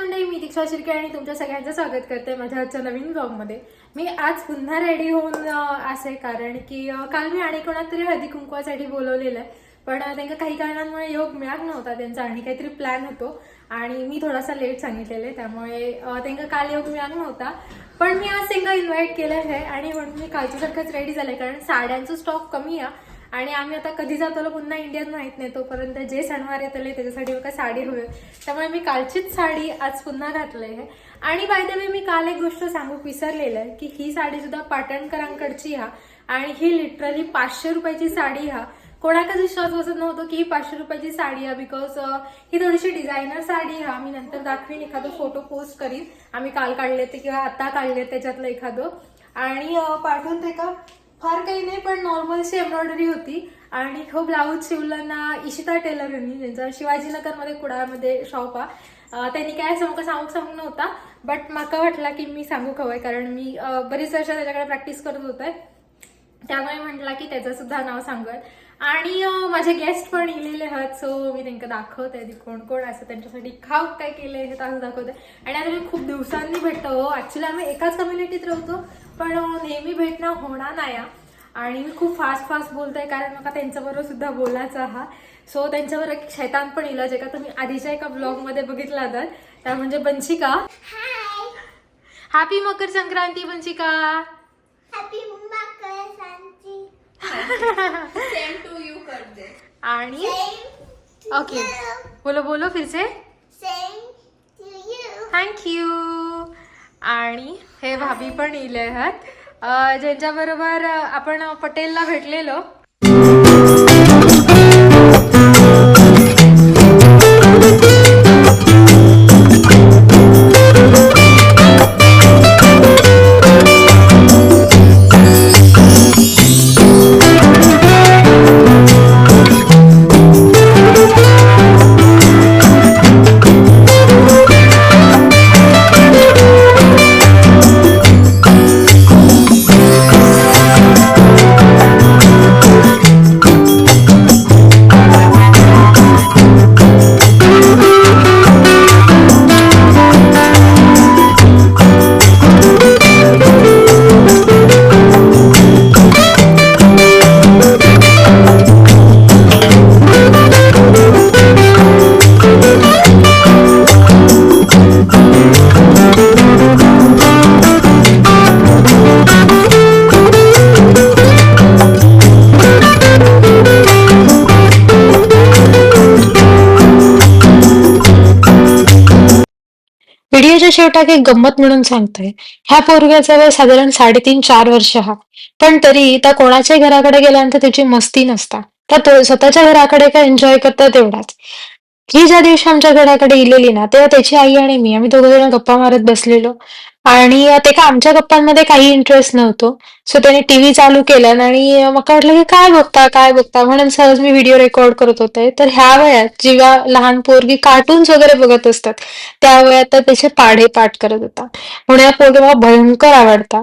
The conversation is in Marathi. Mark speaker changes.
Speaker 1: मंडळी मी दीक्षा शिर्के आणि तुमच्या सगळ्यांचं स्वागत करते माझ्या आजच्या नवीन ब्लॉगमध्ये मी आज पुन्हा रेडी होऊन असे कारण की काल मी आणि कोणात तरी हळदी कुंकवासाठी बोलवलेलं आहे. पण त्यांना काही कारणांमुळे योग मिळत नव्हता त्यांचा आणि काहीतरी प्लॅन होतो. आणि मी थोडासा लेट सांगितलेलं आहे त्यामुळे त्यांना काल योग मिळत नव्हता. पण मी आज त्यांना इन्व्हाइट केलं आहे आणि म्हणून मी कालच्यासारखंच रेडी झाले कारण साड्यांचं स्टॉक कमी आहे. आणि आम्ही आता कधी जातो पुन्हा इंडियात माहीत नाही. तोपर्यंत जे सणवार येतले त्याच्यासाठी मला साडी हवी. त्यामुळे मी कालचीच साडी आज पुन्हा घातली आहे आणि बाय द वे मी काल एक गोष्ट सांगू विसरलेलं आहे की ही साडी सुद्धा पाटणकरांकडची हा. आणि ही लिटरली पाचशे रुपयाची साडी हा. कोणाकाच विश्वास बसत नव्हतो की ही पाचशे रुपयाची साडी आहे बिकॉज ही थोडीशी डिझायनर साडी हा. मी नंतर दाखवीन एखादं फोटो पोस्ट करीन. आम्ही काल काढले ते किंवा आता काढले त्याच्यातलं एखादं. आणि पाठवून ते का? फार काही नाही पण नॉर्मलशी एम्ब्रॉयडरी होती. आणि हो ब्लाऊज शिवला ना इशिता टेलर यांनी ज्यांचा शिवाजीनगरमध्ये कुडाळमध्ये शॉप आहे त्यांनी काय सांगू सांगू सांगू नव्हता बट माका वाटला की मी सांगू हवंय कारण मी बरीच वर्ष त्याच्याकडे प्रॅक्टिस करत होते. त्यामुळे म्हटला की त्याचं सुद्धा नाव सांगत. आणि माझे गेस्ट पण इलेले आहेत सो मी त्यांना दाखवते आधी कोण कोण असं त्यांच्यासाठी खाऊ काय केलंय हे तास दाखवते. आणि आता मी खूप दिवसांनी भेटतो हो. ऍक्च्युली आम्ही एकाच कम्युनिटीत राहतो पण नेहमी भेटणं होणार नाही. आणि मी खूप फास्ट फास्ट बोलते कारण मला त्यांच्याबरोबर सुद्धा बोलायचं हा. सो त्यांच्यावर एक शैतान पण इला जे का तुम्ही आधीच्या एका ब्लॉगमध्ये बघितला तर त्या म्हणजे Banshika. Happy Makar Sankranti Banshika.
Speaker 2: Same to you कर दे
Speaker 1: आणि ओके बोलो बोलो फिर से.
Speaker 3: Same to you
Speaker 1: thank you आणि हे भाभी पण इले आहेत अं, ज्यांच्याबरोबर आपण पटेलला भेटलेलो व्हिडिओच्या शेवटाक एक गंमत म्हणून सांगतोय. ह्या पोरग्याचा वय साधारण साडेतीन चार वर्ष हा. पण तरी त्या कोणाच्याही घराकडे गेल्यानंतर त्याची मस्ती नसता. त्या तो स्वतःच्या घराकडे काय एन्जॉय करता तेवढाच. ही ज्या दिवशी आमच्या घराकडे इलेली ना तेव्हा त्याची आई आणि मी आम्ही दोघं जण गप्पा मारत बसलेलो. आणि ते का आमच्या गप्पांमध्ये काही इंटरेस्ट नव्हतो. सो त्याने टीव्ही चालू केलं आणि मग वाटलं की काय बघता काय बघता? म्हणून सहज मी व्हिडिओ रेकॉर्ड करत होते. तर ह्या वयात जेव्हा लहान पोरगी कार्टून्स वगैरे बघत असतात त्या वयात तर त्याचे पाढे पाठ करत होता. म्हणून या पोरगा मला भयंकर आवडता.